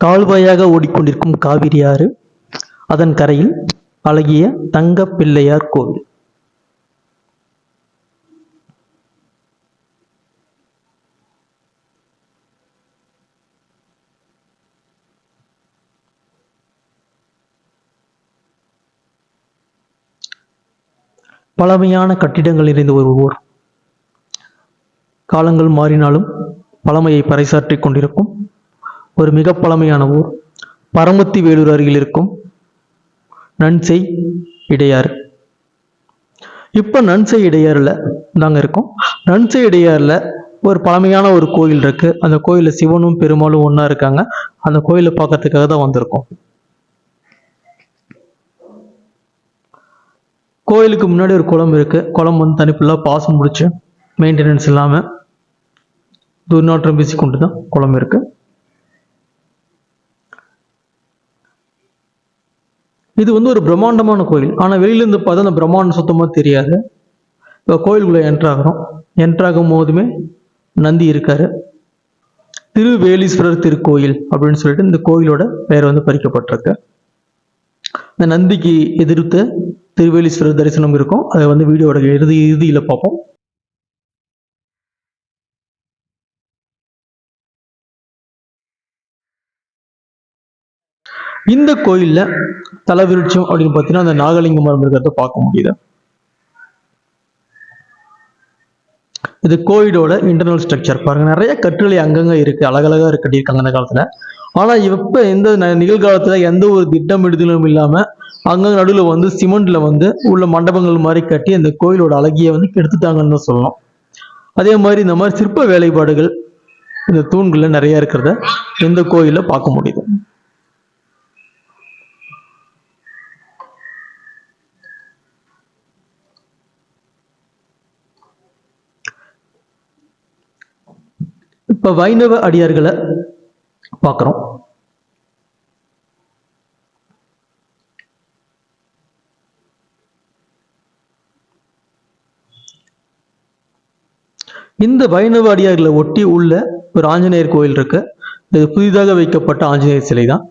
கால்வாயாக ஓடிக்கொண்டிருக்கும் காவிரி ஆறு அதன் கரையில் அழகிய தங்க பிள்ளையார் கோவில். பழமையான கட்டிடங்கள் நிறைந்த ஒரு ஊர் காலங்கள் மாறினாலும் பழமையை பறைசாற்றிக் கொண்டிருக்கும் ஒரு மிக பழமையான ஊர். பரமத்தி வேலூர் அருகில் இருக்கும் நன்செய் இடையாறு. இப்போ நன்செய் இடையாறுல தாங்க இருக்கோம். நன்செய் இடையாறுல ஒரு பழமையான ஒரு கோயில் இருக்கு. அந்த கோயிலில் சிவனும் பெருமாளும் ஒன்றா இருக்காங்க. அந்த கோயிலை பார்க்கறதுக்காக தான் வந்திருக்கோம். கோயிலுக்கு முன்னாடி ஒரு குளம் இருக்கு. குளம் வந்து தனி ஃபுல்லாக பாசம் முடிச்சு மெயின்டெனன்ஸ் இல்லாமல் துர்நாற்றம் வீசிக்கொண்டு தான் குளம் இருக்கு. இது வந்து ஒரு பிரம்மாண்டமான கோயில். ஆனால் வெளியிலேருந்து பார்த்தா அந்த பிரம்மாண்டம் சுத்தமாக தெரியாது. இப்போ கோயிலுக்குள்ளே என்ட்ராகிறோம் என்ட்ராகும் போதுமே நந்தி இருக்காரு. திருவேலீஸ்வரர் திருக்கோயில் அப்படின்னு சொல்லிட்டு இந்த கோயிலோட பெயர் வந்து பறிக்கப்பட்டிருக்கு. இந்த நந்திக்கு எதிர்த்து திருவேலீஸ்வரர் தரிசனம் இருக்கும். அதை வந்து வீடியோட இறுதி இறுதியில் பார்ப்போம். இந்த கோயில்ல தலவிருட்சம் அப்படின்னு பார்த்தீங்கன்னா அந்த நாகலிங்க மரம் இருக்கிறத பார்க்க முடியுது. இது கோயிலோட இன்டர்னல் ஸ்ட்ரக்சர் பாருங்க நிறைய கட்டுரை அங்கங்க இருக்கு அழகழகா இருக்கு கட்டியிருக்காங்க அந்த காலத்துல. ஆனா இப்ப எந்த ந- நிகழ்காலத்துல எந்த ஒரு திட்டமிடுதலும் இல்லாம அங்கங்க நடுவில் வந்து சிமெண்ட்ல வந்து உள்ள மண்டபங்கள் மாதிரி கட்டி அந்த கோயிலோட அழகிய வந்து கெடுத்துட்டாங்கன்னு தான் சொல்லணும் அதே மாதிரி இந்த மாதிரி சிற்ப வேலைப்பாடுகள் இந்த தூண்கள்ல நிறைய இருக்கிறத எந்த கோயில்ல பார்க்க முடியுது. இப்ப வைணவ அடியார்களை பார்க்குறோம். இந்த வைணவ அடியார்களை ஒட்டி உள்ள ஒரு ஆஞ்சநேயர் கோயில் இருக்கு. இது புதிதாக வைக்கப்பட்ட ஆஞ்சநேயர் சிலை தான்.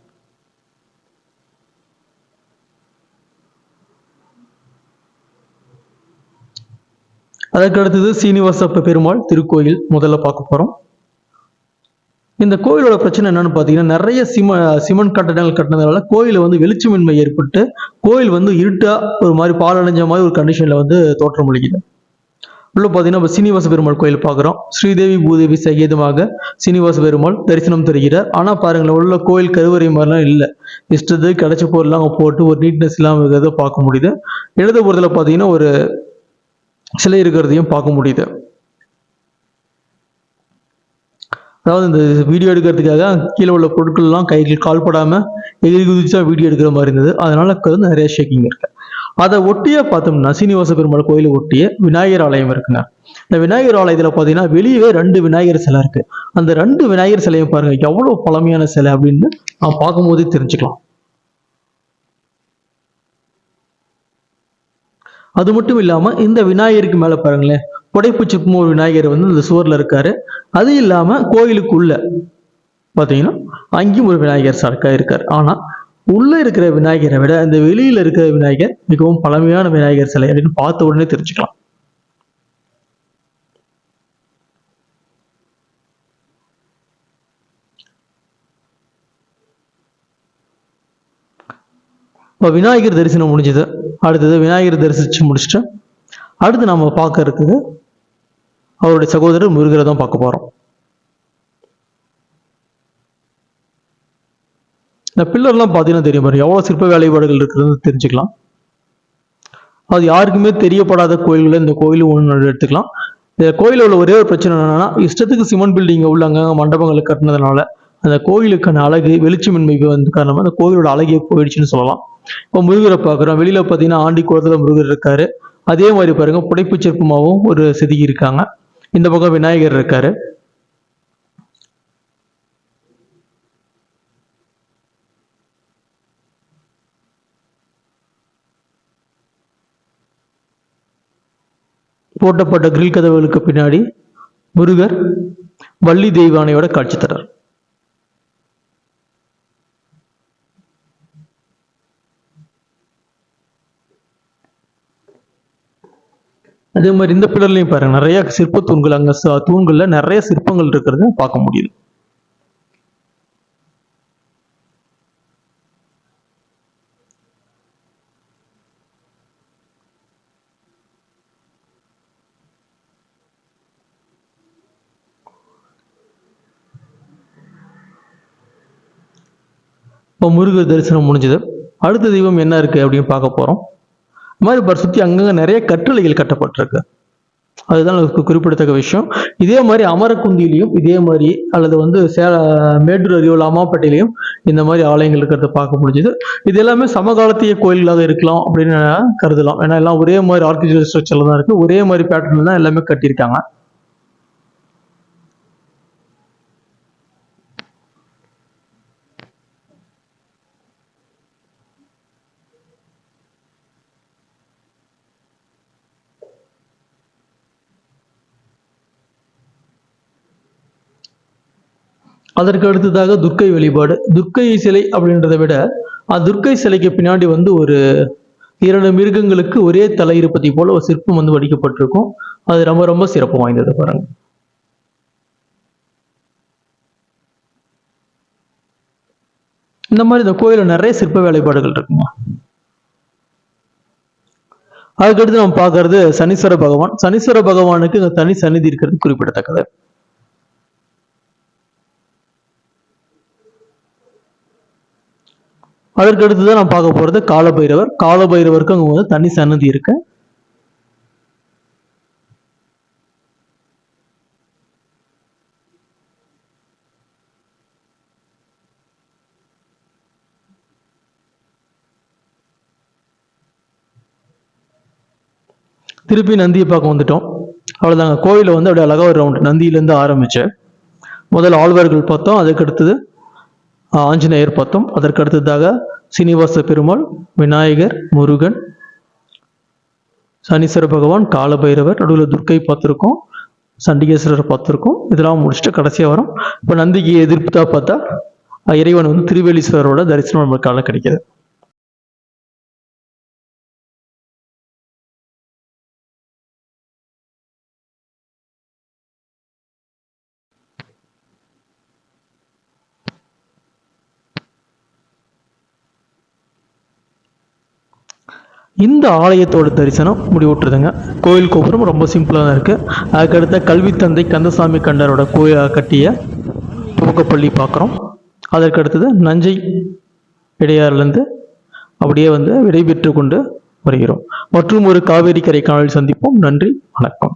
அதற்கு அடுத்தது சீனிவாச பெருமாள் திருக்கோயில். முதல்ல பார்க்க போறோம். இந்த கோயிலோட பிரச்சனை என்னன்னு பார்த்தீங்கன்னா நிறைய சிம சிமெண்ட் கட்டடங்கள் கட்டினதுனால கோயில் வந்து வெளிச்சமின்மை ஏற்பட்டு கோயில் வந்து இருட்டா ஒரு மாதிரி பாலடைஞ்ச மாதிரி ஒரு கண்டிஷன்ல வந்து தோற்றம் அளிக்குது. உள்ள பார்த்தீங்கன்னா நம்ம சீனிவாச பெருமாள் கோயில் பார்க்குறோம் ஸ்ரீதேவி பூதேவி சகேதமாக சீனிவாச பெருமாள் தரிசனம் தருகிறார். ஆனால் பாருங்களேன் உள்ள கோயில் கருவறை மாதிரிலாம் இல்லை. இஷ்டத்து கிடைச்ச பொருள்லாம் அங்கே போட்டு ஒரு நீட்னஸ் இல்லாமல் இருக்கிறத பார்க்க முடியுது. இடதுபுறத்தில் பார்த்தீங்கன்னா ஒரு சிலை இருக்கிறதையும் பார்க்க முடியுது. அதாவது இந்த வீடியோ எடுக்கிறதுக்காக கீழே உள்ள பொருட்கள்லாம் கையில் கால்படாம எதிர் குதிச்சா வீடியோ எடுக்கிற மாதிரி இருந்தது. அதனால வந்து நிறைய ஷேக்கிங் இருக்கு. அதை ஒட்டியே பார்த்தோம்னா சீனிவாச பெருமாள் கோயிலை ஒட்டிய விநாயகர் ஆலயம் இருக்குங்க. இந்த விநாயகர் ஆலயத்துல பார்த்தீங்கன்னா வெளியவே ரெண்டு விநாயகர் சிலை இருக்கு. அந்த ரெண்டு விநாயகர் சிலையும் பாருங்க எவ்வளவு பழமையான சிலை அப்படின்னு நான் பார்க்கும்போதே தெரிஞ்சுக்கலாம். அது மட்டும் இல்லாம இந்த விநாயகருக்கு மேல பாருங்களேன் புடைப்பு சிற்பம் விநாயகர் வந்து இந்த சுவரில் இருக்காரு. அது இல்லாம கோயிலுக்குள்ள பாத்தீங்கன்னா அங்கேயும் ஒரு விநாயகர் சரக்காக இருக்கார். ஆனா உள்ள இருக்கிற விநாயகரை விட இந்த வெளியில இருக்கிற விநாயகர் மிகவும் பழமையான விநாயகர் சிலை அப்படின்னு பார்த்த உடனே தெரிஞ்சுக்கலாம். இப்போ விநாயகர் தரிசனம் முடிஞ்சது. அடுத்தது விநாயகர் தரிசிச்சு முடிச்சுட்டு அடுத்து நம்ம பார்க்க இருக்குது அவருடைய சகோதரர் முருகரை தான் பார்க்க போறோம். இந்த பில்லர்லாம் பார்த்தீங்கன்னா தெரியும் பாருங்க. எவ்வளோ சிற்ப வேலைப்பாடுகள் இருக்கிறது தெரிஞ்சுக்கலாம். அது யாருக்குமே தெரியப்படாத கோயில்கள் இந்த கோயில் ஒன்று எடுத்துக்கலாம். இந்த கோயிலில் உள்ள ஒரே ஒரு பிரச்சனை என்னன்னா இஷ்டத்துக்கு சிமெண்ட் பில்டிங் உள்ள அங்கங்க மண்டபங்களை கட்டினதுனால அந்த கோயிலுக்கான அழகு வெளிச்சமின்மை வந்து காரணமாக அந்த கோயிலோட அழகே போயிடுச்சுன்னு சொல்லலாம். இப்போ முருகரை பார்க்குறோம். வெளியில பார்த்தீங்கன்னா ஆண்டி குளத்தில் முருகர் இருக்காரு. அதே மாதிரி பாருங்க புடைப்பு சிற்பமாகவும் ஒரு செதுக்கி இருக்காங்க. இந்த பக்கம் விநாயகர் இருக்காரு. போட்டப்பட்ட கிரில் கதவுகளுக்கு பின்னாடி முருகர் வள்ளி தெய்வானையோட காட்சி தரார். அதே மாதிரி இந்த பில்லர்லையும் பாருங்க நிறைய சிற்ப தூண்கள் அங்க ச- தூண்கள்ல நிறைய சிற்பங்கள் இருக்கிறத பார்க்க முடியுது. இப்போ முருகர் தரிசனம் முடிஞ்சது. அடுத்த தெய்வம் என்ன இருக்கு அப்படின்னு பார்க்க போறோம். மாதிரி பாரு சுத்தி அங்கங்க நிறைய கற்றளைகள் கட்டப்பட்டிருக்கு. அதுதான் நமக்கு குறிப்பிடத்தக்க விஷயம். இதே மாதிரி அமரக்குந்திலையும் இதே மாதிரி அல்லது வந்து சேல மேட்டூர் அருகில் அம்மாப்பட்டிலையும் இந்த மாதிரி ஆலயங்கள் இருக்கிறத பார்க்க முடிஞ்சுது. இது எல்லாமே சமகாலத்திய கோயில்களாக இருக்கலாம் அப்படின்னு கருதலாம். ஏன்னா எல்லாம் ஒரே மாதிரி ஆர்கிடெக்சர் ஸ்ட்ரக்சர்ல தான் இருக்கு. ஒரே மாதிரி பேட்டர்ன் தான் எல்லாமே கட்டியிருக்காங்க. அதற்கு அடுத்ததாக துர்க்கை வழிபாடு. துர்க்கை சிலை அப்படின்றத விட அந்த துர்க்கை சிலைக்கு பின்னாடி வந்து ஒரு இரண்டு மிருகங்களுக்கு ஒரே தலை இருப்பதை போல ஒரு சிற்பம் வந்து வடிக்கப்பட்டிருக்கும். அது ரொம்ப ரொம்ப சிறப்பு வாய்ந்தது பாருங்க. இந்த மாதிரி இந்த கோயில்ல நிறைய சிற்ப வேலைப்பாடுகள் இருக்குங்க அதுக்கடுத்து நம்ம பார்க்கறது சனீஸ்வர பகவான். சனீஸ்வர பகவானுக்கு இந்த தனி சந்நிதி இருக்கிறது குறிப்பிடத்தக்கது. அதற்கு அடுத்து தான் நான் பார்க்க போகிறது காலபைரவர். காலபைரவருக்கு அங்கே வந்து தனி சன்னதி இருக்கு. திருப்பி நந்தியை பார்க்க வந்துட்டோம். அவ்வளோதாங்க கோயிலை வந்து அப்படியே அழகாக ஒரு ரவுண்ட் நந்தியிலேருந்து ஆரம்பிச்சு முதல் ஆழ்வார்கள் பார்த்தோம். அதுக்கு அடுத்தது ஆஞ்சநேயர் பார்த்தோம் அதற்கு அடுத்ததாக சீனிவாச பெருமாள் விநாயகர் முருகன் சனீஸ்வர பகவான் காலபைரவர் நடுவில் துர்க்கை பார்த்துருக்கோம் சண்டிகேஸ்வரர் பார்த்துருக்கோம். இதெல்லாம் முடிச்சுட்டு கடைசியாக வரும். இப்போ நந்திக்கு எதிர்ப்பு பார்த்தா இறைவன் வந்து திருவேலீஸ்வரரோட தரிசனம் நமக்கால கிடைக்கிது. இந்த ஆலயத்தோட தரிசனம் முடிவுட்டுருதுங்க கோயில் கோபுரம் ரொம்ப சிம்பிளாக தான் இருக்குது அதுக்கடுத்த கல்வித்தந்தை கந்தசாமி கண்டரோட கோயில் கட்டிய துவக்கப்பள்ளி பார்க்குறோம் அதற்கு அடுத்தது நஞ்சை இடையாறுலேருந்து அப்படியே வந்து விடைபெற்று கொண்டு வருகிறோம். மற்றும் ஒரு காவேரி கரை காணொலி சந்திப்போம். நன்றி வணக்கம்.